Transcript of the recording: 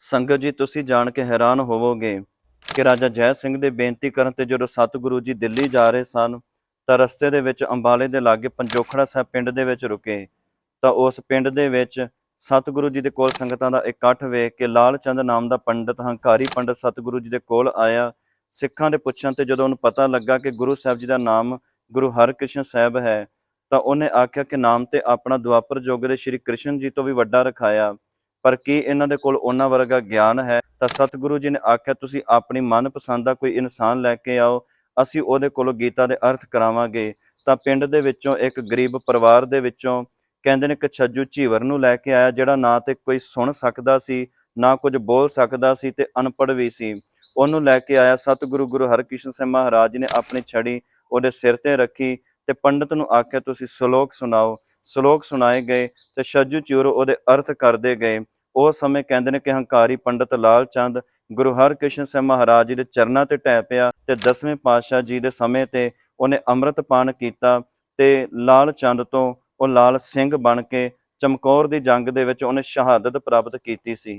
ਸੰਗਤ ਜੀ, ਤੁਸੀਂ ਜਾਣ ਕੇ ਹੈਰਾਨ ਹੋਵੋਗੇ ਕਿ ਰਾਜਾ ਜੈ ਸਿੰਘ ਦੇ ਬੇਨਤੀ ਕਰਨ ਤੇ ਜਦੋਂ ਸਤਿਗੁਰੂ ਜੀ ਦਿੱਲੀ ਜਾ ਰਹੇ ਸਨ, ਤਾਂ ਰਸਤੇ ਦੇ ਵਿੱਚ ਅੰਬਾਲੇ ਦੇ ਲਾਗੇ ਪੰਜੋਖੜਾ ਸਾਹਿਬ ਪਿੰਡ ਦੇ ਵਿੱਚ ਰੁਕੇ। ਤਾਂ ਉਸ ਪਿੰਡ ਦੇ ਵਿੱਚ ਸਤਿਗੁਰੂ ਜੀ ਦੇ ਕੋਲ ਸੰਗਤਾਂ ਦਾ ਇਕੱਠ ਵੇਖ ਕੇ ਲਾਲ ਚੰਦ ਨਾਮ ਦਾ ਪੰਡਤ, ਹੰਕਾਰੀ ਪੰਡਤ ਸਤਿਗੁਰੂ ਜੀ ਦੇ ਕੋਲ ਆਇਆ। ਸਿੱਖਾਂ ਦੇ ਪੁੱਛਣ ਤੇ ਜਦੋਂ ਉਹਨੂੰ ਪਤਾ ਲੱਗਾ ਕਿ ਗੁਰੂ ਸਾਹਿਬ ਜੀ ਦਾ ਨਾਮ ਗੁਰੂ ਹਰਕ੍ਰਿਸ਼ਨ ਸਾਹਿਬ ਹੈ, ਤਾਂ ਉਹਨੇ ਆਖਿਆ ਕਿ ਨਾਮ ਤੇ ਆਪਣਾ ਦੁਆਪਰ ਯੁੱਗ ਦੇ ਸ਼੍ਰੀ ਕ੍ਰਿਸ਼ਨ ਜੀ ਤੋਂ ਵੀ ਵੱਡਾ ਰਖਾਇਆ। ਪਰ ਕੀ ਇਹਨਾਂ ਦੇ ਕੋਲ ਉਹਨਾਂ ਵਰਗਾ ਗਿਆਨ ਹੈ? ਤਾਂ ਸਤਿਗੁਰੂ ਜੀ ਨੇ ਆਖਿਆ, ਤੁਸੀਂ ਆਪਣੀ ਮਨਪਸੰਦ ਦਾ ਕੋਈ ਇਨਸਾਨ ਲੈ ਕੇ ਆਓ। ਅਸੀਂ ਉਹਦੇ ਕੋਲੋਂ ਗੀਤਾ ਦੇ ਅਰਥ ਕਰਾਵਾਂਗੇ। ਤਾਂ ਪਿੰਡ ਦੇ ਵਿੱਚੋਂ ਇੱਕ ਗਰੀਬ ਪਰਿਵਾਰ ਦੇ ਵਿੱਚੋਂ ਕਹਿੰਦੇ ਨੇ ਕਿ ਛੱਜੂ ਝੀਵਰ ਨੂੰ ਲੈ ਕੇ ਆਇਆ, ਜਿਹੜਾ ਨਾ ਤੇ ਕੋਈ ਸੁਣ ਸਕਦਾ ਸੀ, ਨਾ ਕੁਝ ਬੋਲ ਸਕਦਾ ਸੀ ਤੇ ਅਨਪੜ੍ਹ ਵੀ ਸੀ। ਉਹਨੂੰ ਲੈ ਕੇ ਆਇਆ ਸਤਿਗੁਰੂ ਗੁਰੂ ਹਰਕ੍ਰਿਸ਼ਨ ਸਿੰਘ ਮਹਾਰਾਜ ਜੀ ਨੇ ਆਪਣੀ ਛੜੀ ਉਹਦੇ ਸਿਰ ਤੇ ਰੱਖੀ। ਤੇ ਪੰਡਤ ਨੂੰ ਆਖਿਆ, ਤੁਸੀਂ ਸ਼ਲੋਕ ਸੁਣਾਓ। ਸ਼ਲੋਕ ਸੁਣਾਏ ਗਏ ਤੇ ਛੱਜੂ ਝੀਵਰ ਉਹਦੇ ਅਰਥ ਕਰਦੇ ਗਏ। ਉਹ ਸਮੇਂ ਕਹਿੰਦੇ ਨੇ ਕਿ ਹੰਕਾਰੀ ਪੰਡਤ ਲਾਲ ਚੰਦ ਗੁਰੂ ਹਰਕ੍ਰਿਸ਼ਨ ਸਾਹਿਬ ਮਹਾਰਾਜ ਜੀ ਦੇ ਚਰਨਾਂ ਤੇ ਟਹਿ ਪਿਆ ਤੇ ਦਸਵੇਂ ਪਾਤਸ਼ਾਹ ਜੀ ਦੇ ਸਮੇਂ ਤੇ ਉਹਨੇ ਅੰਮ੍ਰਿਤ ਪਾਨ ਕੀਤਾ ਤੇ ਲਾਲ ਚੰਦ ਤੋਂ ਉਹ ਲਾਲ ਸਿੰਘ ਬਣ ਕੇ ਚਮਕੌਰ ਦੀ ਜੰਗ ਦੇ ਵਿੱਚ ਉਹਨੇ ਸ਼ਹਾਦਤ ਪ੍ਰਾਪਤ ਕੀਤੀ ਸੀ।